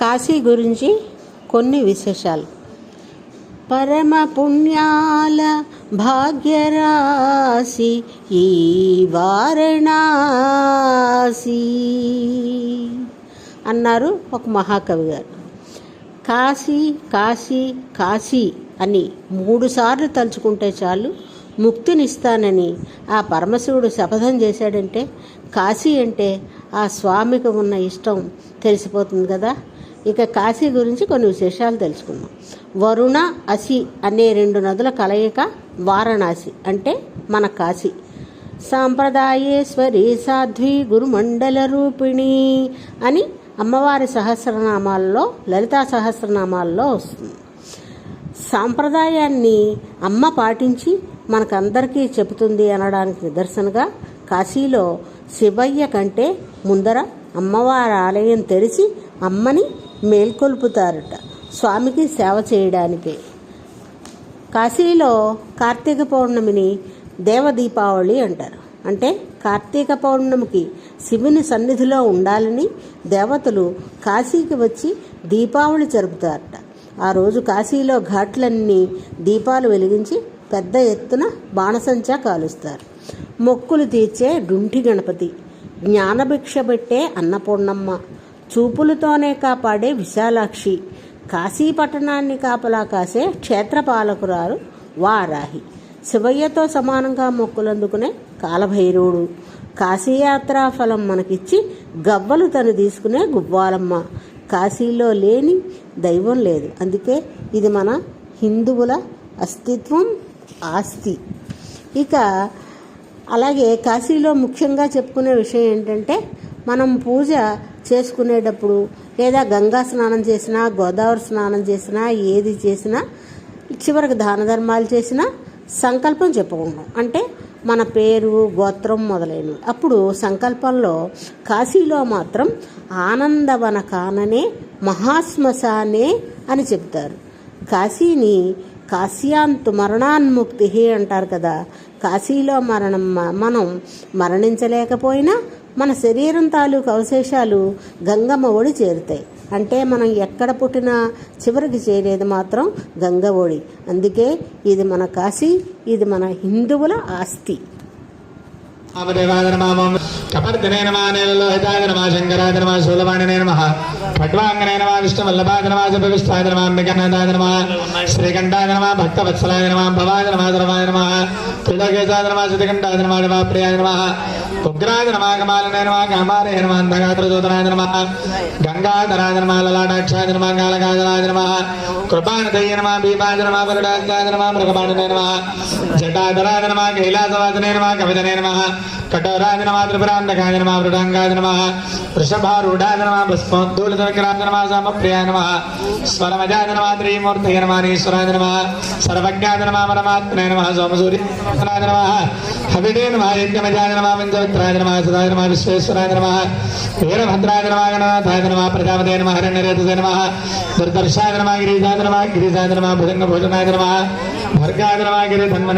కాశీ గురించి కొన్ని విశేషాలు. పరమ పుణ్యాల భాగ్యరాశి ఈ వారణాసి అన్నారు ఒక మహాకవి గారు. కాశీ కాశీ కాశీ అని మూడుసార్లు తలుచుకుంటే చాలు ముక్తినిస్తానని ఆ పరమశివుడు శపథం చేశాడంటే కాశీ అంటే ఆ స్వామికి ఉన్న ఇష్టం తెలిసిపోతుంది కదా. ఇక కాశీ గురించి కొన్ని విశేషాలు తెలుసుకుందాం. వరుణ అసి అనే రెండు నదుల కలయిక వారణాసి అంటే మన కాశీ. సాంప్రదాయేశ్వరి సాధ్వి గురుమండల రూపిణి అని అమ్మవారి సహస్రనామాల్లో లలితా సహస్రనామాల్లో వస్తుంది. సాంప్రదాయాన్ని అమ్మ పాటించి మనకందరికీ చెబుతుంది అనడానికి నిదర్శనగా కాశీలో శివయ్య కంటే ముందర అమ్మవారి ఆలయం తెరిచి అమ్మని మేల్కొల్పుతారట. స్వామికి సేవ చేయడానికే. కాశీలో కార్తీక పౌర్ణమిని దేవదీపావళి అంటారు. అంటే కార్తీక పౌర్ణమికి శివుని సన్నిధిలో ఉండాలని దేవతలు కాశీకి వచ్చి దీపావళి జరుపుతారట. ఆ రోజు కాశీలో ఘాట్లన్నీ దీపాలు వెలిగించి పెద్ద ఎత్తున బాణసంచా కాలుస్తారు. మొక్కులు తీర్చే డుంఠి గణపతి జ్ఞానభిక్ష పెట్టే అన్నపూర్ణమ్మ చూపులతోనే కాపాడే విశాలాక్షి. కాశీ పట్టణాన్ని కాపలా కాసే క్షేత్రపాలకురాలు వారాహి. శివయ్యతో సమానంగా మొక్కులందుకునే కాలభైరవుడు. కాశీయాత్రా ఫలం మనకిచ్చి గవ్వలు తను తీసుకునే గువ్వాలమ్మ. కాశీలో లేని దైవం లేదు. అందుకే ఇది మన హిందువుల అస్తిత్వం ఆస్తి. ఇక అలాగే కాశీలో ముఖ్యంగా చెప్పుకునే విషయం ఏంటంటే మనం పూజ చేసుకునేటప్పుడు లేదా గంగా స్నానం చేసినా గోదావరి స్నానం చేసినా ఏది చేసినా చివరికి దాన ధర్మాలు చేసినా సంకల్పం చెప్పుకుంటాం. అంటే మన పేరు గోత్రం మొదలైనవి. అప్పుడు సంకల్పంలో కాశీలో మాత్రం ఆనందవన కాననే మహాశ్మశానే అని చెప్తారు కాశీని కాశ్యాంతు మరణాన్ముక్తి అంటారు కదా. కాశీలో మరణం మనం మరణించలేకపోయినా మన శరీరం తాలూకు అవశేషాలు గంగమ్మ ఒడి చేరుతాయి. అంటే మనం ఎక్కడ పుట్టినా చివరికి చేరేది మాత్రం గంగ ఒడి అందుకే ఇది మన కాశీ ఇది మన హిందువుల ఆస్తి. వామదేవాయ నమః కపర్దనే నమః నీలలోహితాయ నమః శంకరాయ నమః శూలవాణినే నమః ఖడ్వాంగనే నమః విష్ణువల్లభాయ నమః జపవిష్టాయ నమః అంబికానాథాయ నమః శ్రీకంఠాయ నమః భక్తవత్సలాయ నమః భవాయ నమః ధర్మాయ నమః త్రిలోకేశాయ నమః శుతికంఠాయ నమః ప్రియాయ నమః ఉగ్రాయ నమః కమాలనే నమః కామారే నమః అంధగాత్రదూతనాయ నమః. గంగాధరాయ లలాటాక్షాయ నమః కాళకాజలాయ నమః కృపానదయ నమః భీమాయ నమః వరుడాయ నమః మృగపాణనే నమః జటాధరాయ నమః కైలాసవాసనే నమః కవితనే నమః కఠోరాయ నమః త్రిపురాంతకాయ నమః మృడాంగాయ వృషభారూఢాయ సమప్రియాయ స్వరమజాయ త్రిమూర్తయ సర్వజ్ఞాయ పరమాత్మనే హవిడే నమః యజ్ఞమజాయ నమ పంచవిత్రాయ నమః సదాయ నమ విశ్వేశ్వరాయ నమ వీరభద్రాయ నమః గణనాథాయ నమః ప్రజాపతే నమః హిరణ్యరేతసే నమః దుర్దర్శాయ నమ గిరిజాయ నమ గిరిజాయ నమ భుజంగ భోజనాయ నమ భర్గాయ నమ గిరి ధన్మనే